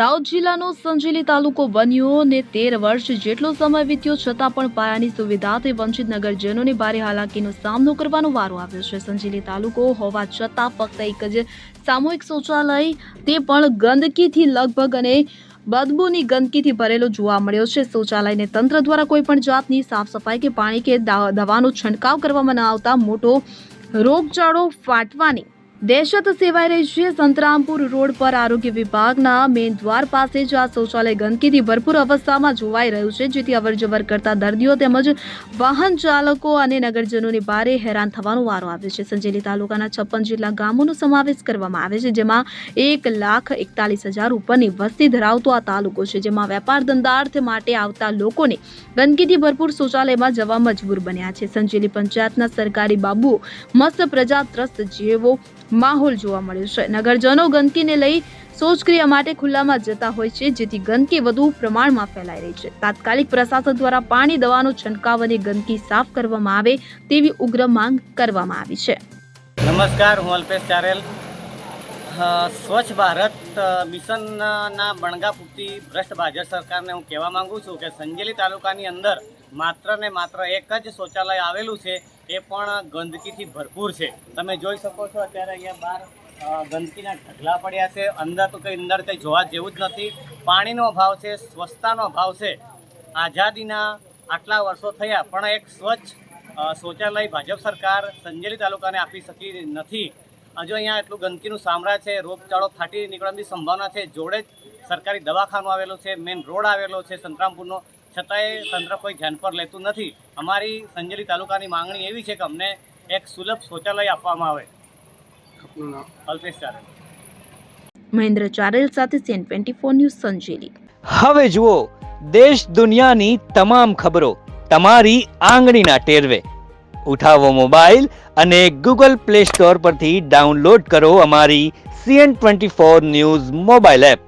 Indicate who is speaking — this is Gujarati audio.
Speaker 1: દાહોદ જિલ્લાનો સંજેલી તાલુકો બન્યો ને તેર વર્ષ જેટલો સમય વીત્યો છતાં પણ પાયાની સુવિધાથી વંચિત નગરજનોને ભારે હાલાકીનો સામનો કરવાનો વારો આવ્યો છે. સંજેલી તાલુકો હોવા છતાં ફક્ત એક જ સામૂહિક શૌચાલય, તે પણ ગંદકીથી લગભગ અને બદબૂની ગંદકીથી ભરેલો જોવા મળ્યો છે. શૌચાલયને તંત્ર દ્વારા કોઈ પણ જાતની સાફ સફાઈ કે પાણી કે દવાનો છંટકાવ કરવામાં ન આવતા મોટો રોગચાળો ફાટવાની દહેશત સેવાઈ રહી છે. સંતરામપુર રોડ પર આરોગ્ય વિભાગના મેઇન દ્વાર પાસે જ આ શૌચાલય ગંદકીથી ભરપૂર અવસ્થામાં જોવાઈ રહ્યું છે, જેથી અવરજવર કરતા દર્દીઓ તેમજ વાહન ચાલકો અને નગરજનોને ભારે હેરાન થવાનો વારો આવે છે. સંજેલી તાલુકાના છપ્પન જેટલા ગામોનો સમાવેશ કરવામાં આવે છે, જેમાં એક લાખ એકતાલીસ હજાર ઉપરની વસ્તી ધરાવતો આ તાલુકો છે, જેમાં વેપાર ધંધાર્થ માટે આવતા લોકોને ગંદકીથી ભરપૂર શૌચાલયમાં જવા મજબૂર બન્યા છે. સંજેલી પંચાયતના સરકારી બાબુઓ મસ્ત પ્રજા ત્રસ્ત જેવો માહોલ જોવા મળ્યો છે. નગરજનો ગંદકીને લઈ શૌચક્રિયા માટે ખુલ્લામાં જતા હોય છે, જેથી ગંદકી વધુ પ્રમાણમાં ફેલાઈ રહી છે. તાત્કાલિક પ્રશાસન દ્વારા પાણી, દવાનો છંટકાવ અને ગંદકી સાફ કરવામાં આવે તેવી ઉગ્ર માંગ કરવામાં આવી છે.
Speaker 2: નમસ્કાર, હું અલ્પેશ ચારેલ. સ્વચ્છ ભારત મિશનના બણગા પૂરતી ભ્રષ્ટ ભાજપ સરકારને હું કહેવા માંગુ છું કે સંજેલી તાલુકાની અંદર માત્ર ને માત્ર એક જ શૌચાલય આવેલું છે. એ પણ ગંદકીથી ભરપૂર છે. તમે જોઈ શકો છો અત્યારે અહીંયા બહાર ગંદકીના ઢગલા પડ્યા છે. અંદર તો કંઈ અંદર કંઈ જોવા જેવું જ નથી. પાણીનો અભાવ છે, સ્વચ્છતાનો અભાવ છે. આઝાદીના આટલા વર્ષો થયા, પણ એક સ્વચ્છ શૌચાલય ભાજપ સરકાર સંજેલી તાલુકાને આપી શકી નથી. હજુ અહીંયા એટલું ગંદકીનું સામ્રાજ્ય છે, રોગચાળો ફાટી નીકળવાની સંભાવના છે. જોડે જ સરકારી દવાખાનું આવેલું છે મેઇન રોડ આવેલો છે સંતરામપુરનો. છતાંય તંત્ર કોઈ ધ્યાન પર લેતું નથી. અમારી સંજેલી તાલુકાની માંગણી એવી છે કે અમને એક સુલભ શૌચાલય આપવામાં આવે. અલ્પેશ
Speaker 1: મહેન્દ્ર ચારેલ સાથે CN twenty four news Sanjeli.
Speaker 3: હવે જુઓ દેશ દુનિયાની તમામ ખબરો તમારી આંગળીના ટેરવે. ઉઠાવો મોબાઈલ અને ગૂગલ પ્લે સ્ટોર પરથી ડાઉનલોડ કરો અમારી CN twenty four news mobile app.